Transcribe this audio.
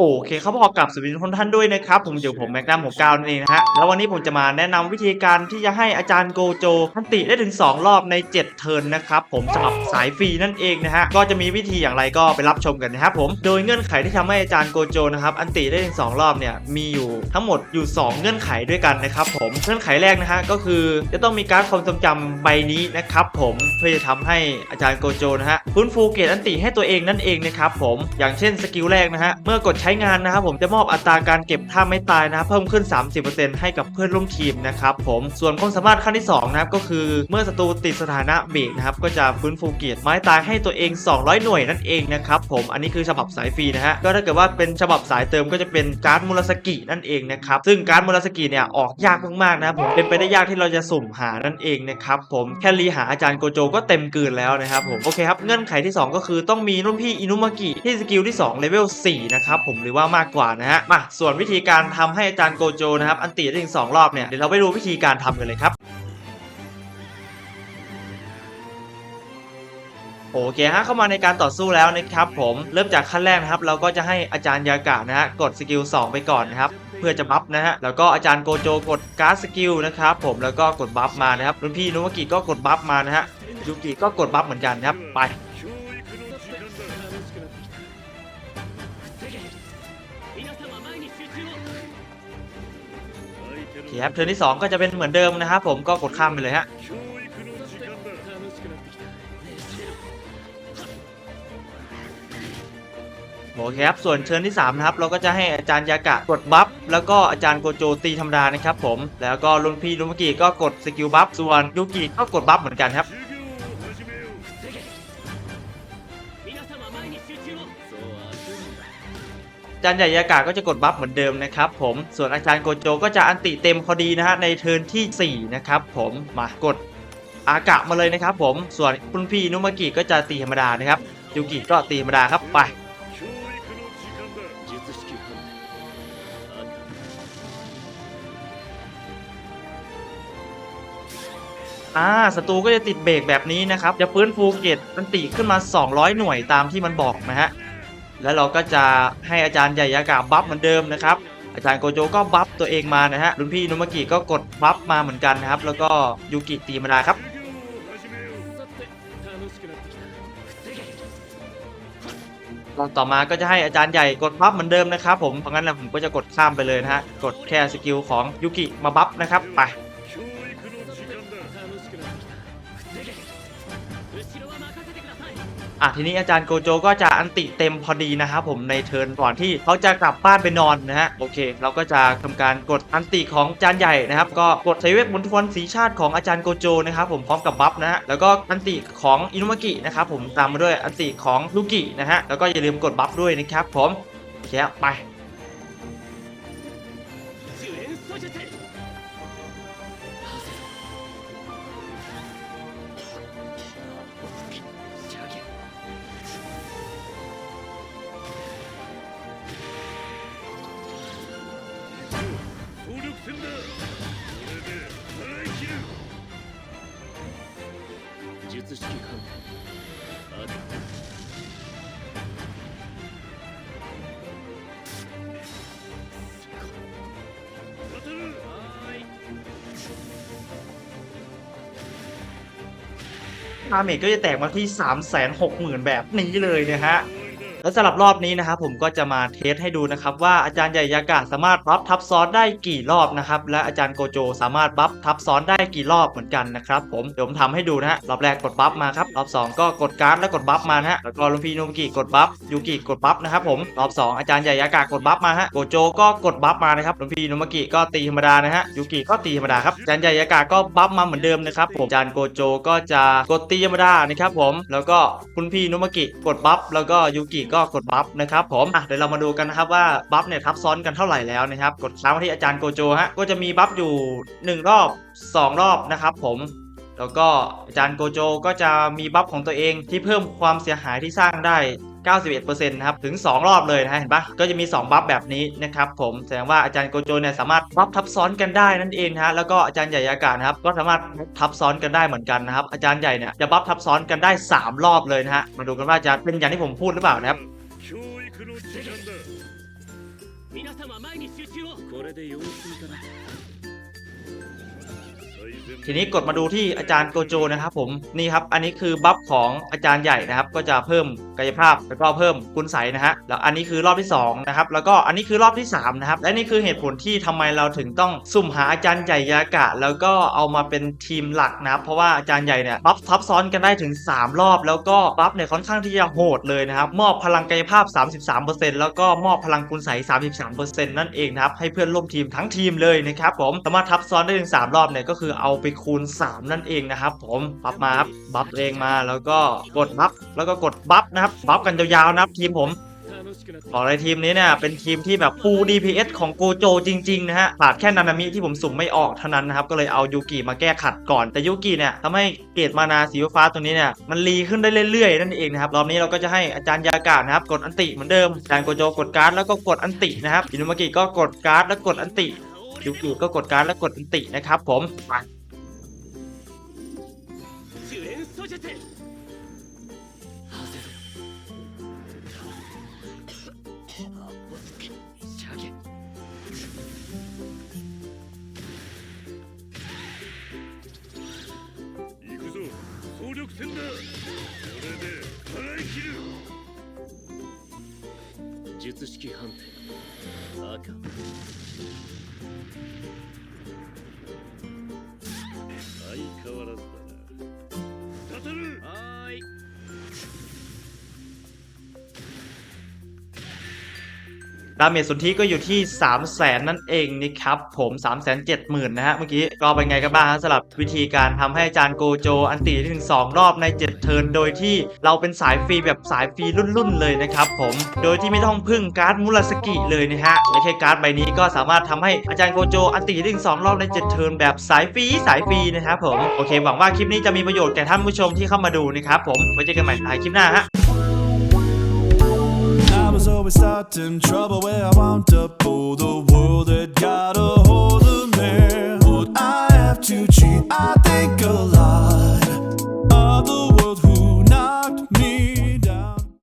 โอเคครับพอกับสวัสดีทุกท่านด้วยนะครับผมอยู่ผมแม็กนัมผมกาวนั่นเองนะฮะแล้ววันนี้ผมจะมาแนะนำวิธีการที่จะให้อาจารย์โกโจทันติได้ถึง 2 รอบใน 7 เทิร์นนะครับผมสำหรับสายฟรีนั่นเองนะฮะก็จะมีวิธีอย่างไรก็ไปรับชมกันนะครับผมโดยเงื่อนไขที่ทำให้อาจารย์โกโจนะครับอันติได้ถึง 2 รอบเนี่ยมีอยู่ทั้งหมดอยู่ 2 เงื่อนไขด้วยกันนะครับผมเงื่อนไขแรกนะฮะก็คือจะต้องมีการความทรงจำใบนี้นะครับผมเพื่อจะทำให้อาจารย์โกโจนะฮะฟื้นฟูเกรดอันติให้ตัวเองนั่นเองนะครับผมอย่างเช่นสกิลแรกนะฮะเมื่อกดใช้ช้งานนะครับผมจะมอบอัตราการเก็บท่าไม่ตายนะเพิ่มขึ้น 30%ให้กับเพื่อนร่วมทีมนะครับผมส่วนความสามารถขั้นที่สองนะครับก็คือเมื่อศัตรูติดสถานะเบรกนะครับก็จะฟื้นฟูเกียรติไม้ตายให้ตัวเอง 200 หน่วยนั่นเองนะครับผมอันนี้คือฉบับสายฟรีนะฮะก็ถ้าเกิดว่าเป็นฉบับสายเติมก็จะเป็นการ์ดมูลสกินั่นเองนะครับซึ่งการ์ดมูลสกิเนี่ยออกยากมากๆนะครับผมเป็นไปได้ยากที่เราจะสุ่มหานั่นเองนะครับผมแค่รีหาอาจารย์โกโจก็เต็มเกินแล้วนะครับผมโอเคครับเงื่อนไขที่สองก็คือต้องมีรุ่นพี่อินุมากิที่สกิลที่2เลเวล4นะครับผมหรือว่ามากกว่านะฮะมาส่วนวิธีการทำให้อาจารย์โกโจนะครับอันติได้ถึงสองรอบเนี่ยเดี๋ยวเราไปดูวิธีการทำกันเลยครับโอเคฮะเข้ามาในการต่อสู้แล้วนะครับผมเริ่มจากขั้นแรกนะครับ เราก็จะให้อาจารย์ยากะนะฮะกดสกิล 2 ไปก่อนนะครับเพื่อจะบัฟนะฮะแล้วก็อาจารย์โกโจกดการ์ดสกิลนะครับผมแล้วก็กดบัฟมานะครับรุ่นพี่นุมกิก็กดบัฟมานะฮะยูกิก็กดบัฟเหมือนกันนะครับไป ครับเทิร์นที่2ก็จะเป็นเหมือนเดิมนะครับผมก็กดข้ามไปเลยฮะโอเคครับส่วนเชิญที่3นะครับเราก็จะให้อาจารย์ยากะกดบัฟแล้วก็อาจารย์โกโจตีธรรมดานะครับผมแล้วก็รุ่นพี่รุ่นเมื่อกี้ก็กดสกิลบัฟส่วนยูกิก็กดบัฟเหมือนกันครับ จารย์ใหญ่ยากะก็จะกดบัฟเหมือนเดิมนะครับผม ส่วนอาจารย์โกโจก็จะอันติเต็มพอดีนะฮะในเทิร์นที่ 4 นะครับผมมากดอากะมาเลยนะครับผม ส่วนคุณพี่นุมากิก็จะตีธรรมดานะครับยูกิก็ตีธรรมดาครับไปอ่าศัตรูก็จะติดเบรกแบบนี้นะครับ จะฟื้นฟูเกตมันติขึ้นมา 200 หน่วยตามที่มันบอกนะฮะ แล้วเราก็จะให้อาจารย์ใหญ่ยากาบัฟเหมือนเดิมนะครับ อาจารย์โกโจก็บัฟตัวเองมานะฮะรุ่นพี่นุมากิก็กดบัฟมาเหมือนกันนะครับ แล้วก็ยูกิตีมาดาครับต่อมาก็จะให้อาจารย์ใหญ่กดบัฟเหมือนเดิมนะครับผมเพราะงั้นนะผมก็จะกดข้ามไปเลยนะฮะ กดแค่สกิลของยูกิมาบัฟนะครับ ไป อะทีนี้อาจารย์โกโจก็จะอันติเต็มพอดีนะครับผมในเทิร์นก่อนที่เขาจะกลับบ้านไปนอนนะฮะโอเค เราก็จะทำการกดอันติของอาจารย์ใหญ่นะครับก็กดใช้เวทมนต์ทวนสีชาติของอาจารย์โกโจนะครับผมพร้อมกับบัฟนะฮะแล้วก็อันติของอินุมากินะครับผมตามมาด้วยอันติของลูกินะฮะแล้วก็อย่าลืมกดบัฟด้วยนะครับผมโอเคไป 戦だこれで払い切る術式判定ある当たるはーい ดาเมจก็จะแตกมาที่ 3 6 0 0 0 0 แบบนี้เลยนะฮะ แล้วสำหรับรอบนี้นะครับผมก็จะมาเทสให้ดูนะครับว่าอาจารย์ใหญ่ยากาสามารถบัฟทับซ้อนได้กี่รอบนะครับและอาจารย์โกโจสามารถบัฟทับซ้อนได้กี่รอบเหมือนกันนะครับผมเดี๋ยวผมทำให้ดูนะฮะรอบแรกกดบัฟมาครับรอบ2ก็กดการ์ดแล้วกดบัฟมานะฮะแล้วก็ลุงพีนุมกิกดบัฟยูกิกดบัฟนะครับผมรอบ 2 อาจารย์ใหญ่ยากากดบัฟมาฮะโกโจก็กดบัฟมานะครับลุงพีนุมกิก็ตีธรรมดานะฮะยูกิก็ตีธรรมดาครับอาจารย์ใหญ่ยากาก็บัฟมาเหมือนเดิมนะครับผมอาจารย์โกโจก็จะกดตีธรรมดานะครับผมแล้วก็คุณพี่นุมกิกดบัฟแล้วก็ยูกิก็กดบัฟนะครับผมอะเดี๋ยวเรามาดูกันนะครับว่าบัฟเนี่ยทับซ้อนกันเท่าไหร่แล้วนะครับ กดค้างที่อาจารย์โกโจฮะก็จะมีบัฟอยู่ 1 รอบ 2 รอบนะครับผมแล้วก็อาจารย์โกโจก็จะมีบัฟของตัวเองที่เพิ่มความเสียหายที่สร้างได้ 91%นะครับ ถึง 2 รอบเลยนะฮะเห็นปะก็จะมี 2 บัฟแบบนี้นะครับผม แสดงว่าอาจารย์โกโจเนี่ยสามารถบัฟทับซ้อนกันได้นั่นเองนะฮะ แล้วก็อาจารย์ใหญ่อากาศนะครับ ก็สามารถบัฟทับซ้อนกันได้เหมือนกันนะครับ อาจารย์ใหญ่เนี่ยจะบัฟทับซ้อนกันได้ 3 รอบเลยนะฮะ มาดูกันว่าจะเป็นอย่างที่ผมพูดหรือเปล่านะครับ 教育の時間だ 皆様前に集中をこれで様子見かな ทีนี้กดมาดูที่อาจารย์โกโจนะครับผมนี่ครับอันนี้คือบัฟของอาจารย์ใหญ่นะครับ ก็จะเพิ่มกายภาพแล้วก็เพิ่มคุณใสนะฮะแล้วอันนี้คือรอบที่2นะครับแล้วก็อันนี้คือรอบที่3นะครับและนี่คือเหตุผลที่ทำไมเราถึงต้องสุ่มหาอาจารย์ใหญ่ยากะ แล้วก็เอามาเป็นทีมหลักนะครับเพราะว่าอาจารย์ใหญ่เนี่ยบัฟทับซ้อนกันได้ถึง 3 รอบ แล้วก็บัฟเนี่ยค่อนข้างที่จะโหดเลยนะครับมอบพลังกายภาพ 33%แล้วก็มอบพลังคุณใส33%นั่นเองนะครับให้เพื่อนร่วมทีมทั้งทีมเลยนะครับผมสามารถทับซ้อนได้ถึง3รอบเนี่ยก็คือเอาไปคูณ 3 นั่นเองนะครับ ผมปรับมาครับัฟเองมาแล้วก็กดบัฟแล้วก็กดบัฟนะครับบัฟกันยาวๆนะครับทีมผมบอกเลยทีมนี้เนี่ยเป็นทีมที่แบบฟู DPS ของโกโจจริง ๆ นะฮะขาดแค่นานามิที่ผมสุ่มไม่ออกเท่านั้นนะครับ ก็เลยเอายูกิมาแก้ขัดก่อนแต่ยูกิเนี่ยทำให้เกรดมานาสีฟ้าตัวนี้เนี่ยมันรีขึ้นได้เรื่อยๆ นั่นเองนะครับ รอบนี้เราก็จะให้อาจารย์ยากาศนะครับ กดอันติเหมือนเดิมอาจารย์โกโจกดการ์ดแล้วก็กดอันตินะครับอินุมากิก็กดการ์ดแล้วกดอันติยูกิก็กดการ์ดแล้วกดอันตินะครับผม 演素術行くぞ。総力戦だ。これで払い切る。術式判定。赤 ดาเมจสุทธิก็อยู่ที่ 3 0 0แสนนั่นเองนะครับผม3 7 0 0 0 0นะฮะเมื่อกี้ก็เป็นไงกันบ้างสำหรับวิธีการทำให้อาจารย์โกโจ อันตีได้ถึง 2 รอบใน 7 เทิร์นโดยที่เราเป็นสายฟรีแบบสายฟรีรุ่นๆเลยนะครับผมโดยที่ไม่ต้องพึ่งการ์ดมุราสกิเลยนะฮะไม่ใช่การ์ดใบนี้ก็สามารถทำให้อาจารย์โกโจ อันตีได้ถึง 2 รอบใน 7 เทิร์นแบบสายฟรีสายฟรีนะครับผมโอเคหวังว่าคลิปนี้จะมีประโยชน์แก่ท่านผู้ชมที่เข้ามาดูนะครับผมไว้เจอกันใหม่ในคลิปหน้าฮะ always starting trouble where I wound up. Oh, the world had got a hold of